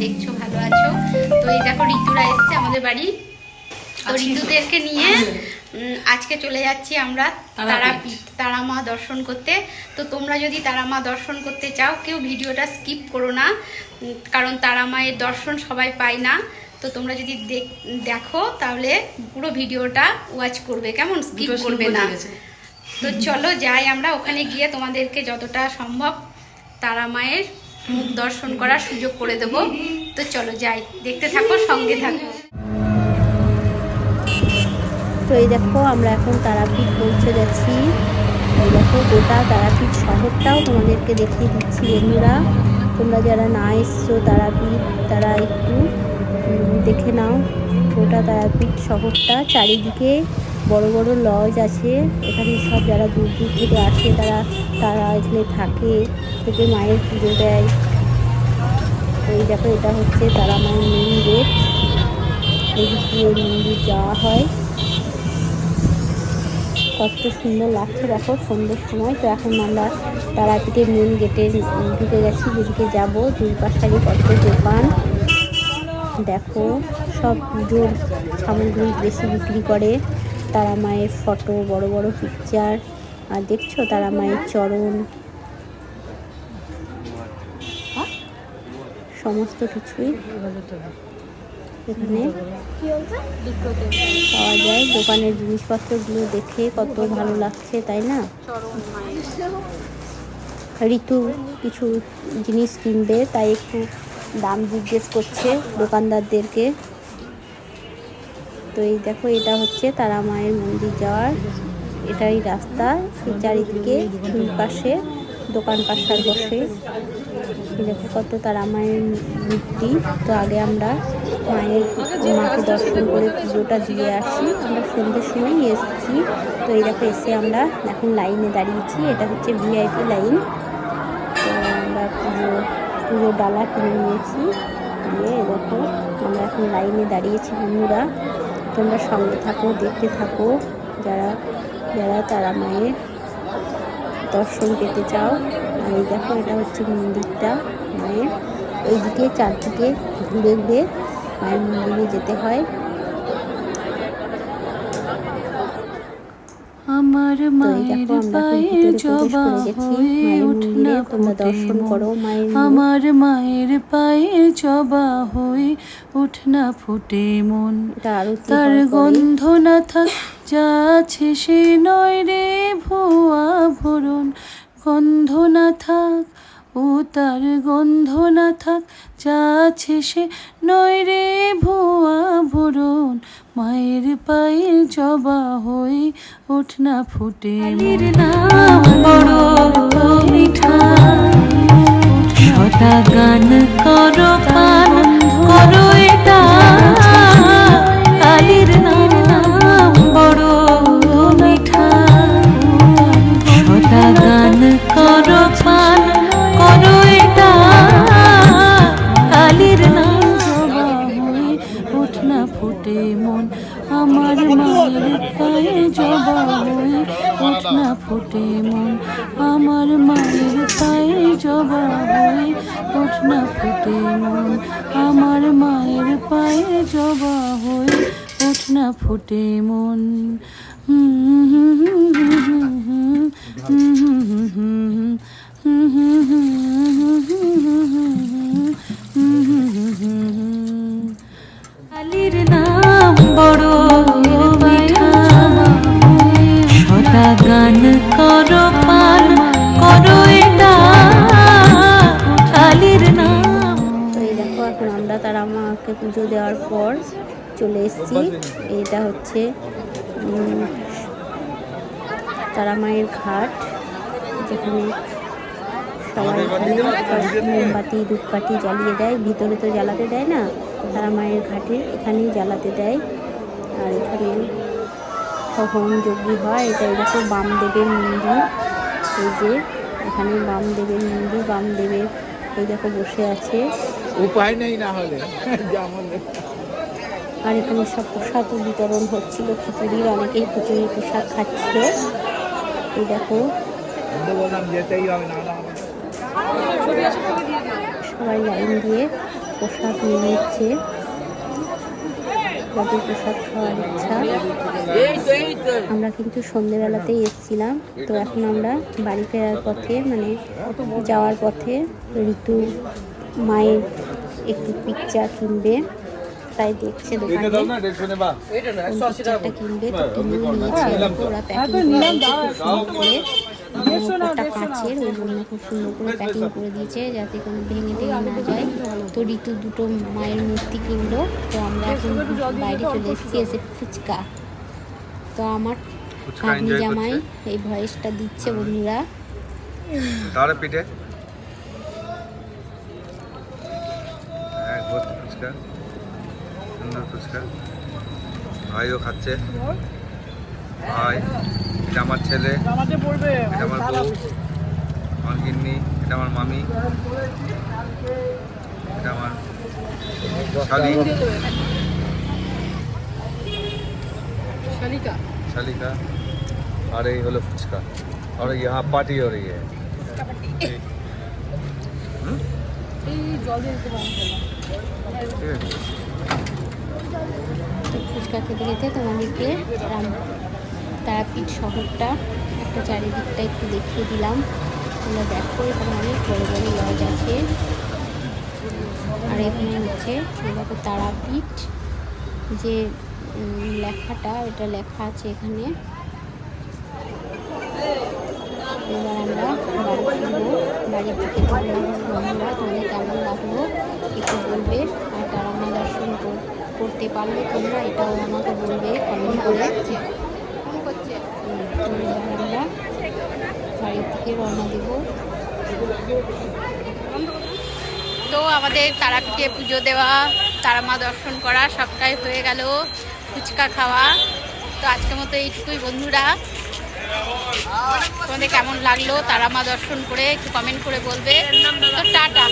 দেখছ ভালো আছো? তো এই দেখো ঋতুরা এসছে আমাদের বাড়ি। তো ঋতুদেরকে নিয়ে আজকে চলে যাচ্ছি আমরা তারাপীঠ। তারা মা দর্শন করতে। তো তোমরা যদি তারা মা দর্শন করতে চাও কেউ ভিডিওটা স্কিপ করো না কারণ তারা মায়ের দর্শন সবাই পায় না। তো তোমরা যদি দেখ- দেখো তাহলে পুরো ভিডিওটা ওয়াচ করবে। কেমন? স্কিপ করবে না। তো চলো যাই আমরা। ওখানে গিয়ে তোমাদেরকে যতটা সম্ভব তারা মায়ের মুখ দর্শন করার সুযোগ করে দেব। তো চলো যাই, দেখতে থাকো, সঙ্গে থাকো। তো এই দেখো, আমরা এখন তারাপীঠ পৌঁছে গেছি। এই দেখো, গোটা তারাপীঠ শহরটাও তোমাদেরকে দেখিয়ে দিচ্ছি, বন্ধুরা। তোমরা যারা না এসছো তারাপীঠ, তারা একটু দেখে নাও। গোটা তারাপীঠ শহরটা চারিদিকে বড় বড় লজ আছে। এখানে সব যারা দূর দূর থেকে আসে, তারা তারা এখানে থাকে। থেকে মায়ের পুজো দেয়। এই দেখো, এটা হচ্ছে তারা মায়ের মেন গেট এদিক দিয়ে মন্দির যাওয়া হয়। কত সুন্দর লাগছে, দেখো, সন্ধ্যের সময়। তো এখন আমরা তারাপীঠের মেন গেটে ঢুকে গেছি, যেদিকে যাব। দুই পাশারি কত দোকান। দেখো, সব পুজোর সামগ্রী বেশি বিক্রি করে। তারা মায়ের ফটো, বড় বড় পিকচার আর দেখছ তারা মায়ের চরণ? সমস্ত কিছুই এখানে পাওয়া যায়। দোকানের জিনিসপত্রগুলো দেখে কত ভালো লাগছে, তাই না? ঋতু কিছু জিনিস কিনবে, তাই একটু দাম জিজ্ঞেস করছে দোকানদারদেরকে। তো এই দেখো, এটা হচ্ছে তারা মায়ের মন্দির যাওয়ার। এটাই রাস্তা চারিদিকে দুই পাশে, দোকান পাশার বসে। দেখো কত তারা মায়ের মূর্তি। তো আগে আমরা মায়ের মাকে দর্শন করে পুজোটা দিয়ে আসি। আমরা সন্ধ্যের সময় এসেছি। তো এই দেখো, এসে আমরা এখন লাইনে দাঁড়িয়েছি। এটা হচ্ছে ভিআইপি লাইন। তো আমরা পুজো পুজো ডালা কিনে নিয়েছি। দিয়ে দেখো, আমরা এখন লাইনে দাঁড়িয়েছি বন্ধুরা। তোমরা সঙ্গে থাকো, দেখতে থাকো। যারা যারা তারা মায়ের দর্শন পেতে চাও আর এই দেখো এটা হচ্ছে মন্দিরটা, মায়ের। এইদিকে চারদিকে ঘুরে ঘুরে মায়ের মন্দিরে যেতে হয় আমার তো এই মায়ের পায়ে জবা হয়ে উঠ না। আমার মায়ের পায়ে জবা হয়ে উঠ না ফুটে মন। তার গন্ধ না থাক যা আছে সে নয় রে ভুয়া ভরণ। গন্ধ না থাক ও তার গন্ধ না থাক যা আছে সে নয় রে ভুয়া ভরণ। মায়ের পায়ে জবা হয়ে ওঠ না ফুটে নাম বড় মিঠা। সদা গান করো পান ফুটে মন আমার মায়ের পায়ে জবা হয়ে না ফুটে মন আমার মায়ের পায়ে জবা হয়ে না ফুটে মন আমার মায়ের পায়ে জবা হয়ে ওঠ না ফুটে মন তারা মাকে পুজো দেওয়ার পর চলে এসেছি। এটা হচ্ছে তারা মায়ের ঘাট যেখানে সবাই মোমবাতি ধূপকাঠি জ্বালিয়ে দেয়। ভিতরে তো জ্বালাতে দেয় না তারা মায়ের ঘাটে এখানেই জ্বালাতে দেয়। আর এখানে হোম যজ্ঞ হয় এটা এরকম বামদেবের মন্দির। এই যে এখানে বামদেবের মন্দির বামদেবের এই দেখো বসে আছে। উপায় নেই না হলে। যেমন আর এখানে সব প্রসাদ বিতরণ হচ্ছিল খিচুড়ির অনেকেই খিচুড়ি প্রসাদ খাচ্ছিল। এই দেখো। সবাই লাইন দিয়ে প্রসাদ নিয়ে নিচ্ছে। যাদের প্রসাদ খাওয়ার ইচ্ছা। আমরা কিন্তু সন্ধেবেলাতেই এসেছিলাম। তো এখন আমরা বাড়ি ফেরার পথে মানে যাওয়ার পথে ঋতু মায়ের একটু পিকচার কিনবে তাই দেখছে দোকানে। পিকচারটা কিনবে তো কিনে নিয়েছে ওরা প্যাকিং করে খুব সুন্দর করে ওটা কাঁচের ওই জন্য খুব সুন্দর করে প্যাকিং করে দিয়েছে যাতে কোনো ভেঙে টেঙে না যায়। তো ঋতু দুটো মায়ের মূর্তি কিনলো তো আমরা এখন বাইরে চলে এসেছি এসে ফুচকা। তো আমার ভাগ্নি জামাই এই ভয়েসটা দিচ্ছে বন্ধুরা। তাহলে পিঠে। ফুচকা সুন্দর ফুচকা ভাইও খাচ্ছে। ভাই এটা আমার ছেলে এটা আমার বউ আমার গিন্নি এটা আমার মামি এটা আমার শালি শালিকা। শালিকা। আর এই হলো ফুচকা। আর ইহা পার্টি হো রही है ফুচকা খেতে খেতে তোমাদেরকে তারাপীঠ শহরটা একটা চারিদিকটা একটু দেখিয়ে দিলাম। তোমরা দেখো, এখানে অনেক বড় বড় লজ আছে। আর এখানে হচ্ছে দেখো তারাপীঠ। যে লেখাটা, এটা লেখা আছে এখানে। এবার আমরা বাড়ি ফিরবো। বাড়ি থেকে বন্ধুরা তোমাদের কেমন লাগল? একটু বলবে আর তারা মা দর্শন করতে পারলে তোমরা এটাও আমাকে বলবে কমেন্ট করে। আমরা বাড়ি থেকে রওনা দেবো। তো আমাদের তারাপীঠে পুজো দেওয়া তারা মা দর্শন করা সবটাই হয়ে গেল ফুচকা খাওয়া। তো আজকের মতো এইটুকুই বন্ধুরা। তোমাদের কেমন লাগল? তারা মা দর্শন করে একটু কমেন্ট করে বলবে। তো টাটা।